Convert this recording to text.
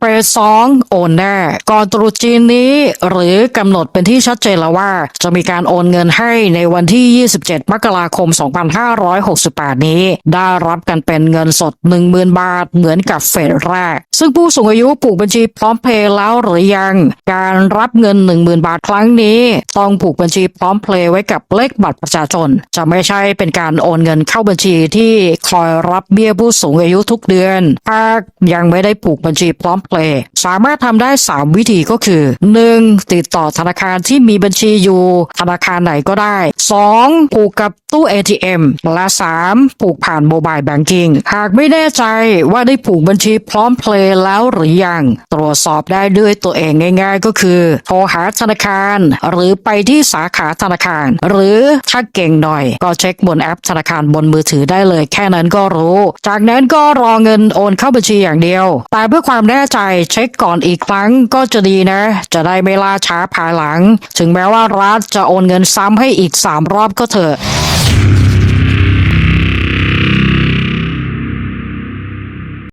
เฟสสองโอนแน่ก่อนตรุษจีนนี้หรือกำหนดเป็นที่ชัดเจนแล้วว่า จะมีการโอนเงินให้ในวันที่ 27 มกราคม 2568 นี้ ได้รับกันเป็นเงินสด 10,000 บาทเหมือนกับเฟสแรก ซึ่งผู้สูงอายุผูกบัญชีพร้อมเพย์แล้วหรือยัง การรับเงิน 10,000 บาทครั้งนี้ ต้องผูกบัญชีพร้อมเพลย์ไว้กับเลขบัตรประชาชน จะไม่ใช่เป็นการโอนเงินเข้าบัญชีที่คอยรับเบี้ยผู้สูงอายุทุกเดือนหากยังไม่ได้ผูกบัญชีพร้อมเพลย์สามารถทำได้ 3 วิธีก็คือ 1. ติดต่อธนาคารที่มีบัญชีอยู่ ธนาคารไหนก็ได้ 2. ผูกกับตู้ ATM และ 3. ผูกผ่านโมบายแบงกิ้งหากไม่แน่ใจว่าได้ผูกบัญชีพร้อมเพลย์แล้วหรือยัง ตรวจสอบได้ด้วยตัวเองง่าย ๆ ก็คือโทรหาธนาคาร หรือไปที่สาขาธนาคาร หรือถ้าเก่งหน่อย ก็เช็คบนแอปธนาคารบนมือถือได้เลย แค่นั้นก็รู้ จากนั้นก็รอเงินโอนเข้าบัญชีอย่างเดียว แต่เพื่อความแน่ใจใจเช็คก่อนอีกครั้งก็จะดีนะ จะได้ไม่ล่าช้าภายหลัง ถึงแม้ว่ารัฐจะโอนเงินซ้ำให้อีก 3 รอบก็เถอะ